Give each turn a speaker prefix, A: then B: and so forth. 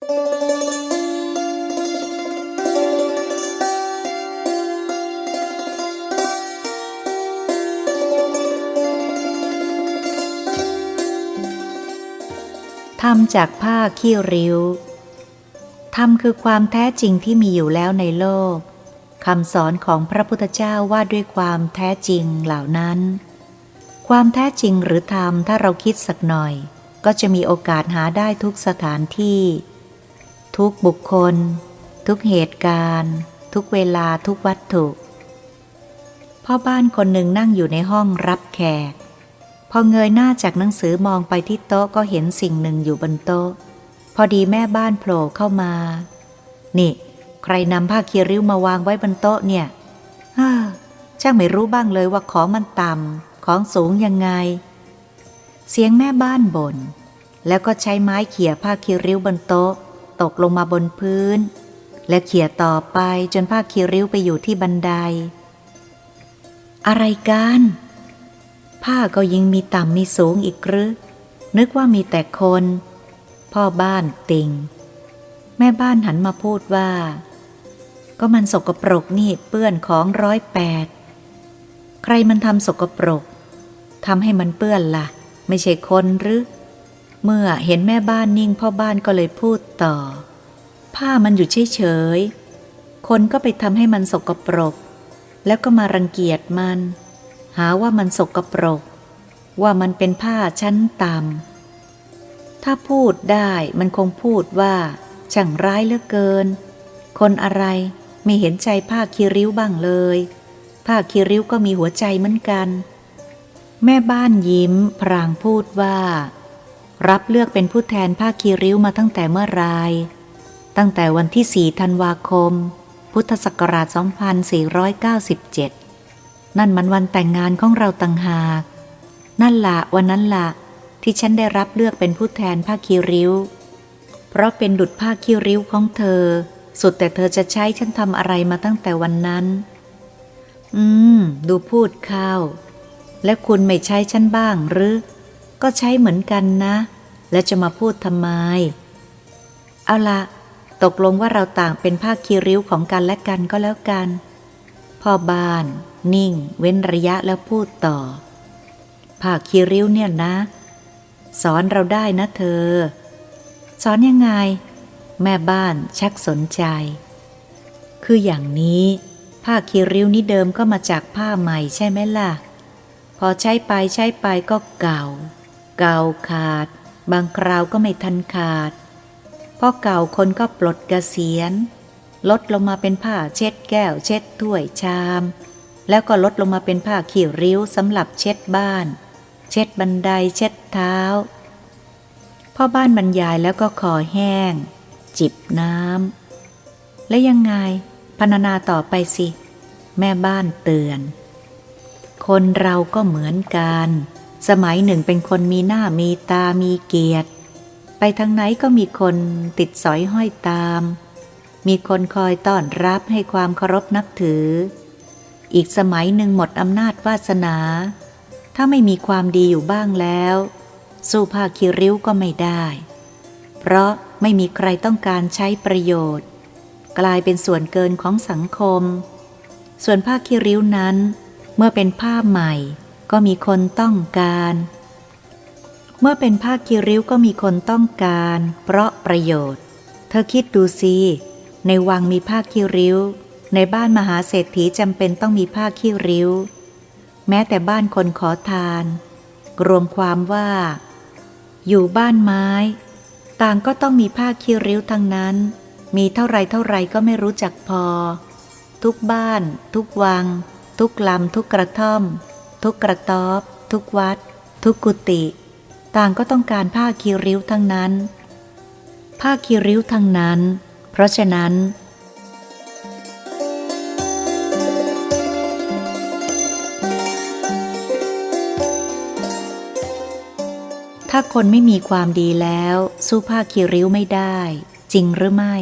A: ทำจากผ้าขี้ริ้ว ธรรมคือความแท้จริงที่มีอยู่แล้วในโลก คำสอนของพระพุทธเจ้าว่าด้วยความแท้จริงเหล่านั้น ความแท้จริงหรือธรรมถ้าเราคิดสักหน่อย ก็จะมีโอกาสหาได้ทุกสถานที่ ทุกบุคคล ทุกเหตุการณ์ ทุกเวลาทุกวัตถุพ่อบ้านคนหนึ่งนั่งอยู่ในห้องรับแขก พอเงยหน้าจากหนังสือมองไปที่โต๊ะก็เห็นสิ่งหนึ่งอยู่บนโต๊ะ พอดีแม่บ้านโผล่เข้ามา นี่ ใครนำผ้าคีริ้วมาวางไว้บนโต๊ะเนี่ยฮ่าช่างไม่รู้บ้างเลยว่าของมันต่ำของสูงยังไง เสียงแม่บ้านบน่นแล้วก็ใช้ไม้เขี่ยผ้าคีริ้วบนโต๊ะ ตกลงมาบนพื้น และเขี่ยต่อไปจนผ้าคีริ้วไปอยู่ที่บันได อะไรกัน ผ้าก็ยิ่งมีต่ำมีสูงอีกหรือนึกว่ามีแต่คน พ่อบ้านติง แม่บ้านหันมาพูดว่า ก็มันสกปรกนี่เปื้อนของร้อยแปดใครมันทำสกปรกทำให้มันเปื้อนละ่ะ ไม่ใช่คนหรือ เมื่อเห็นแม่บ้านนิ่งพ่อบ้านก็เลยพูดต่อ ผ้ามันอยู่เฉยๆ คนก็ไปทำให้มันสกปรก แล้วก็มารังเกียจมัน หาว่ามันสกปรก ว่ามันเป็นผ้าชั้นต่ำถ้าพูดได้มันคงพูดว่าช่างร้ายเหลือเกิน คนอะไรไม่เห็นใจผ้าคีริ้วบ้างเลย ผ้าคีริ้วก็มีหัวใจเหมือนกัน แม่บ้านยิ้มพรางพูดว่า รับเลือกเป็นผู้แทนผ้าคีริ้วมาตั้งแต่เมื่อไรตั้งแต่วันที่ 4 ธันวาคม พุทธศักราช 2497 นั่นมันวันแต่งงานของเราต่างหาก นั่นละวันนั้นละที่ฉันได้รับเลือกเป็นผู้แทนผ้าคีริ้ว เพราะเป็นดุดผ้าคีริ้วของเธอ สุดแต่เธอจะใช้ฉันทำอะไรมาตั้งแต่วันนั้น อืม ดูพูดเข้าและคุณไม่ใช้ฉันบ้างหรือ ก็ใช้เหมือนกันนะ และจะมาพูดทำไม เอาละตกลงว่าเราต่างเป็นผ้าคีริ้วของกันและกันก็แล้วกัน พ่อบ้าน นิ่ง เว้นระยะแล้วพูดต่อ ผ้าคีริ้วเนี่ยนะ สอนเราได้นะเธอ สอนยังไง แม่บ้านชักสนใจ คืออย่างนี้ ผ้าคีริ้วนี้เดิมก็มาจากผ้าใหม่ใช่ไหมล่ะ พอใช้ไปใช้ไปก็เก่า เก่าขาด บางคราวก็ไม่ทันขาดพอเก่าคนก็ปลดกเกษียณ ลดลงมาเป็นผ้าเช็ดแก้ว เช็ดถ้วยชาม แล้วก็ลดลงมาเป็นผ้าขีริ้วสำหรับเช็ดบ้าน เช็ดบันไดเช็ดเท้าพ่อบ้านบรรยายแล้วก็คอแห้ง จิบน้ำและยังไงพรรณนาต่อไปสิ แม่บ้านเตือน คนเราก็เหมือนกัน สมัยหนึ่งเป็นคนมีหน้ามีตามีเกียรติ ไปทางไหนก็มีคนติดสอยห้อยตาม มีคนคอยต้อนรับให้ความเคารพนับถือ อีกสมัยหนึ่งหมดอำนาจวาสนา ถ้าไม่มีความดีอยู่บ้างแล้ว สู้ผ้าคิริ้วก็ไม่ได้ เพราะไม่มีใครต้องการใช้ประโยชน์ กลายเป็นส่วนเกินของสังคม ส่วนผ้าคิริ้วนั้น เมื่อเป็นผ้าใหม่ ก็มีคนต้องการ เมื่อเป็นผ้าคิริ้วก็มีคนต้องการ เพราะประโยชน์ เธอคิดดูสิในวังมีผ้าคิริ้ว ในบ้านมหาเศรษฐีจำเป็นต้องมีผ้าคิริ้ว แม้แต่บ้านคนขอทาน รวมความว่า อยู่บ้านไม้ ต่างก็ต้องมีผ้าคิริ้วทั้งนั้น มีเท่าไรเท่าไรก็ไม่รู้จักพอ ทุกบ้าน ทุกวัง ทุกลำทุกกระท่อม ทุกกระต๊อบ ทุกวัด ทุกกุฏิต่างก็ต้องการผ้าคีริ้วทั้งนั้น ผ้าคีริ้วทั้งนั้น เพราะฉะนั้น ถ้าคนไม่มีความดีแล้ว สู้ผ้าคีริ้วไม่ได้ จริงหรือไม่